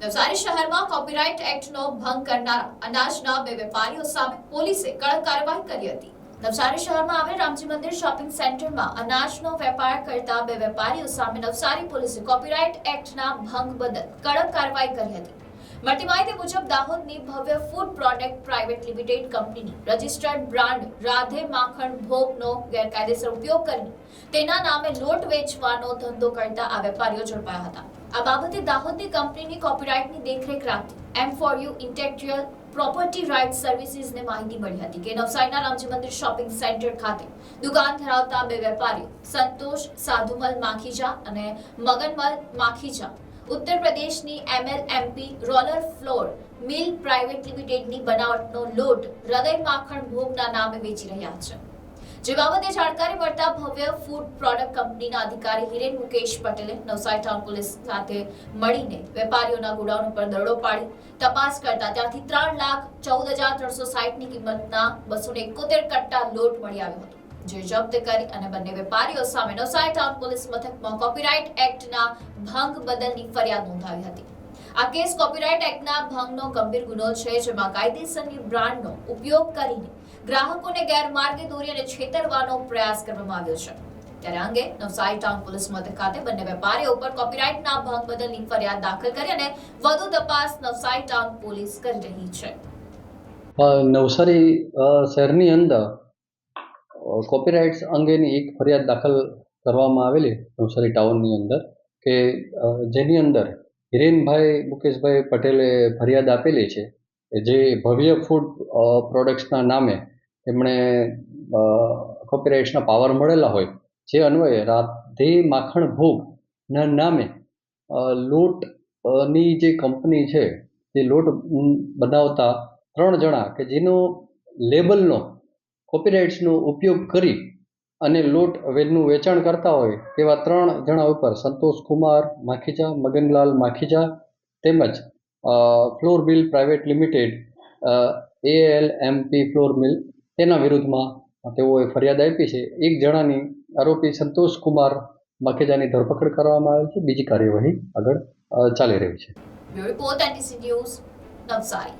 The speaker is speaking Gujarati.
નવસારી શહેરમાં કોપીરાઇટ એક્ટનો ભંગ કરનાર અનાજના બે વેપારીઓ સામે પોલીસે કડક કાર્યવાહી કરી હતી. નવસારી શહેરમાં આવેલ રામજી મંદિર શોપિંગ સેન્ટરમાં અનાજનો વેપાર કરતા બે વેપારીઓ સામે નવસારી પોલીસે કોપીરાઇટ એક્ટના ભંગ બદલ કડક કાર્યવાહી કરી હતી. મળતી માહિતી મુજબ, દાહોદની ભવ્ય ફૂડ પ્રોડક્ટ પ્રાઇવેટ લિમિટેડ કંપનીની રજિસ્ટર્ડ બ્રાન્ડ રાધે માખણ ભોગનો ગેરકાયદેસર ઉપયોગ કરીને તેના નામે લોટ વેચવાનો ધંધો કરતા આ વેપારીઓ ઝડપાયા હતા. આ બાબતે દાહોદની કંપનીની કોપીરાઇટની દેખરેખ રાખતી M for U intellectual property right સર્વિસીસને માહિતી મળી હતી કે નવસારીના રામજી મંદિર શોપિંગ સેન્ટર ખાતે દુકાન ધરાવતા બે વેપારીઓ, સંતોષ સાધુમલ માખીજા અને મગનમલ માખીજા, ઉત્તર પ્રદેશની ML MP roller flour mill private લિમિટેડની બનાવટનો લોટ હૃદય માખણ ભોગના નામે વેચી રહ્યા છે. જે બાબતે જાણકારી મળતા ભવ્ય ફૂડ પ્રોડક્ટ કંપનીના અધિકારી હિરેન મુકેશ પટેલે નવસારી ટાઉન પોલીસ સાથે મળીને વેપારીઓના ગોડાઉન ઉપર દરોડો પાડી, તપાસ કરતા ત્યાંથી ત્રણ લાખ ચૌદ હજાર ત્રણસો સાઠની કિંમતના બસો ને એકોતેર કટ્ટા લોટ મળી આવ્યો હતો. જે જપ્ત કરી અને બંને વેપારીઓ સામે નવસારી ટાઉન પોલીસ મથકમાં કોપીરાઇટ એક્ટના ભંગ બદલની ફરિયાદ નોંધાવી હતી. આ કેસ કોપીરાઇટ એક્ટના ભંગનો ગંભીર ગુનો છે, જેમાં કાયદેસરની બ્રાન્ડનો ઉપયોગ કરીને ગ્રાહકોને ગેરમાર્ગે દોરી અને છેતરવાનો પ્રયાસ કરવામાં આવ્યો છે. ત્યારે અંગે નવસારી ટાઉન પોલીસ મથક ખાતે બંને વેપારીઓ ઉપર કોપીરાઇટના ભંગ બદલની ફરિયાદ દાખલ કરી અને વધુ તપાસ નવસારી ટાઉન પોલીસ કરી રહી છે. નવસારી શહેરની અંદર કોપીરાઇટ્સ અંગેની એક ફરિયાદ દાખલ કરવામાં આવેલી નવસારી ટાઉનની અંદર કે જેની અંદર હિરેનભાઈ મુકેશભાઈ પટેલે ફરિયાદ આપેલી છે જે ભવ્ય ફૂડ પ્રોડક્ટ્સના નામે એમણે કોપીરાઇટ્સના પાવર મળેલા હોય જે અન્વયે રાધે માખણ ભોગના નામે અ, લોટ અ, ની જે કંપની છે તે લોટ બનાવતા ત્રણ જણા કે જેનો લેબલનો કોપીરાઇટ્સનો ઉપયોગ કરી અને લોટ વેદનું વેચાણ કરતા હોય તેવા ત્રણ જણા ઉપર સંતોષ કુમાર માખીજા મગનલાલ માખીજા તેમજ flour mill private limited AL MP flour mill તેના વિરુદ્ધમાં તેઓએ ફરિયાદ આપી છે. એક જણાની આરોપી સંતોષ કુમાર માખીજાની ધરપકડ કરવામાં આવી છે. બીજી કાર્યવાહી આગળ ચાલી રહી છે. Report news Navsari.